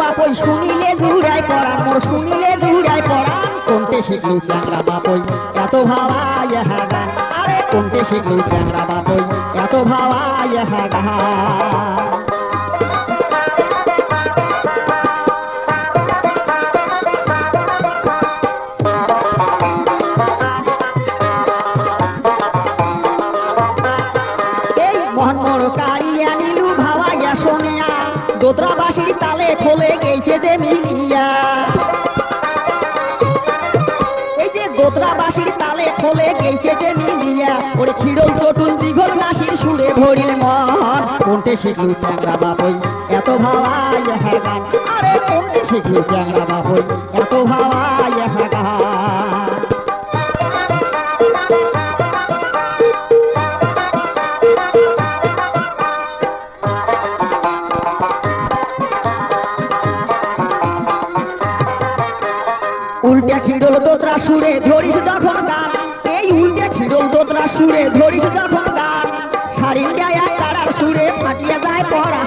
বাপই শুনিলে জুড়াই পড়া মোর শুনিলে জুড়াই পড়া কোনতে শিখলু চ্যাংরা বাবই এত ভাবা ইহা গান আরে কোনতে শিখলু চ্যাংরা বাবই এত ভাবা ইহা গান দোতরাবাসীর তালে খোলে গেছে যে মিলিয়া। এই যে দোতরাবাসীর তালে খোলে গেছে যে মিলিয়া। ওর খিড়ল চটুল দিঘল নাসির সুরে ভরিল মন। কোনটে চ্যাংরা বাবই এত ভাবাই হ্যাঁ আরে কোনটে চ্যাংরা বাপই, এত ভাবাই উল্টে খিড়ল দোতরা সুরে ধরিস যখন গান এই উল্টে খিড়ল দোতরা সুরে ধরিস যখন গান শাড়ি দেয় তারার সুরে ফাটিয়ে যায় পড়া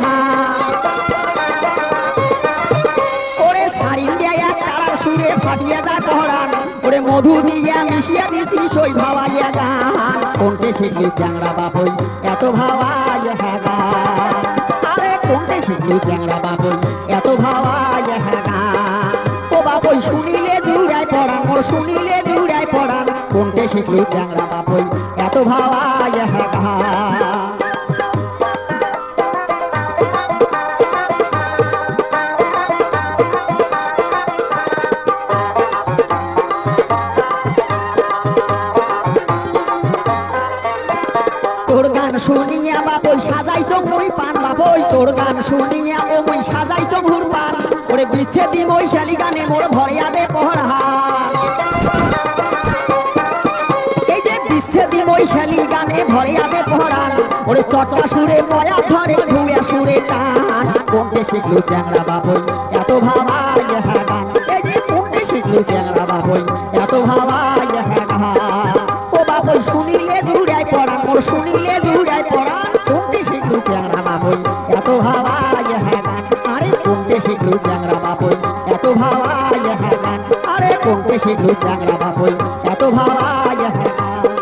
ওরে শাড়ি দেয় তারার সুরে ফাটিয়ে যায় পড়ান ওরে মধু দিয়ে মিশিয়ে দিছি সই ভাবাইয়া গান কোনটে শিখলি চ্যাংরা বাপই এত ভাবাই হ্যাঁ গান আরে কোনটে শিখলি চ্যাংরা বাপই এত ভাবাই হ্যাঁ গান ও বাপই পড়া মোর শুনিলে জুড়ায় পড়া কোনটে শিখলি চ্যাংরা বাপই? এত ভাবাই তোর গান শুনিয়া বাপই সাজাইছ মুই পান বাপই। তোর গান শুনিয়া ও মুই সাজাইছ ঘুর ওরে বিচ্ছে দি মই শালি গানে মোর ভরিয়া দে পহরা ভরিয়া দে পহরা ওরে চটলা সুরে পয়া ধরে ধুয়া সুরে টান কোনটে শিখলু চ্যাংরা বাপই এত ভাবাই হ্যাঁ এই যে কোনটে শিখলু চ্যাংরা বাপই এত ভাবাই হ্যাঁ গান ও বাপই শুনিলে জুড়াই পড়া। মোর শুনিলে জুড়াই পড়া। কোনটি শিখলু চ্যাংরা বাপই এত ভাবাই হ্যাঁ গান আরে কোনটি শিখলু চ্যাংরা বাপই এত ভাবাই হ্যাঁ গান আরে কোনটি শিখলু চ্যাংরা বাপই এত ভাবাই হ্যাঁ গান